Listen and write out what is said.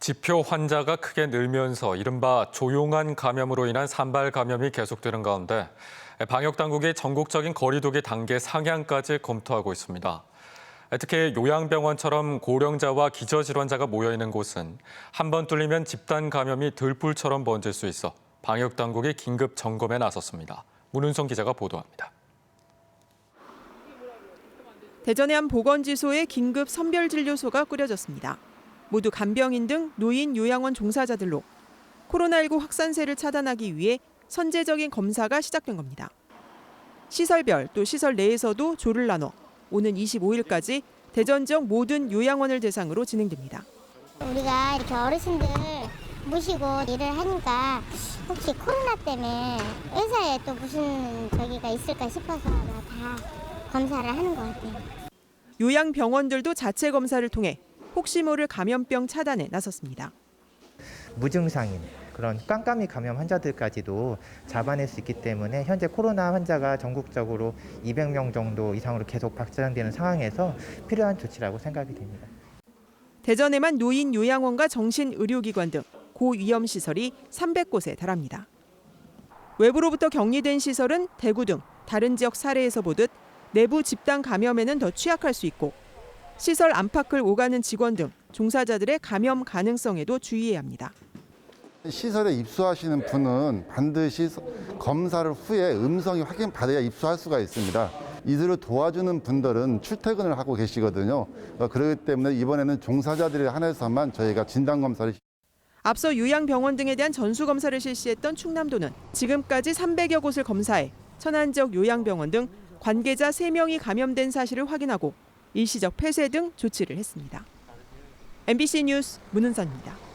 지표 환자가 크게 늘면서 이른바 조용한 감염으로 인한 산발 감염이 계속되는 가운데 방역 당국이 전국적인 거리두기 단계 상향까지 검토하고 있습니다. 특히 요양병원처럼 고령자와 기저질환자가 모여 있는 곳은 한 번 뚫리면 집단 감염이 들불처럼 번질 수 있어 방역 당국이 긴급 점검에 나섰습니다. 문은성 기자가 보도합니다. 대전의 한 보건지소에 긴급 선별진료소가 꾸려졌습니다. 모두 간병인 등 노인 요양원 종사자들로 코로나19 확산세를 차단하기 위해 선제적인 검사가 시작된 겁니다. 시설별 또 시설 내에서도 조를 나눠 오는 25일까지 대전 지역 모든 요양원을 대상으로 진행됩니다. 우리가 이렇게 어르신들 모시고 일을 하니까 혹시 코로나 때문에 회사에 또 무슨 저기가 있을까 싶어서 다 검사를 하는 것 같아요. 요양병원들도 자체 검사를 통해 혹시 모를 감염병 차단에 나섰습니다. 무증상인 그런 깜깜이 감염 환자들까지도 잡아낼 수 있기 때문에 현재 코로나 환자가 전국적으로 200명 정도 이상으로 계속 확산되는 상황에서 필요한 조치라고 생각이 됩니다. 대전에만 노인 요양원과 정신 의료기관 등 고위험 시설이 300곳에 달합니다. 외부로부터 격리된 시설은 대구 등 다른 지역 사례에서 보듯 내부 집단 감염에는 더 취약할 수 있고 시설 안팎을 오가는 직원 등 종사자들의 감염 가능성에도 주의해야 합니다. 시설에 입소하시는 분은 반드시 검사를 후에 음성이 확인받아야 입소할 수가 있습니다. 이들을 도와주는 분들은 출퇴근을 하고 계시거든요. 어, 그렇기 때문에 이번에는 종사자들에 한해서만 저희가 진단 검사를 앞서 요양병원 등에 대한 전수 검사를 실시했던 충남도는 지금까지 300여 곳을 검사해 천안 지역 요양병원 등 관계자 3명이 감염된 사실을 확인하고 일시적 폐쇄 등 조치를 했습니다. MBC 뉴스 문은선입니다.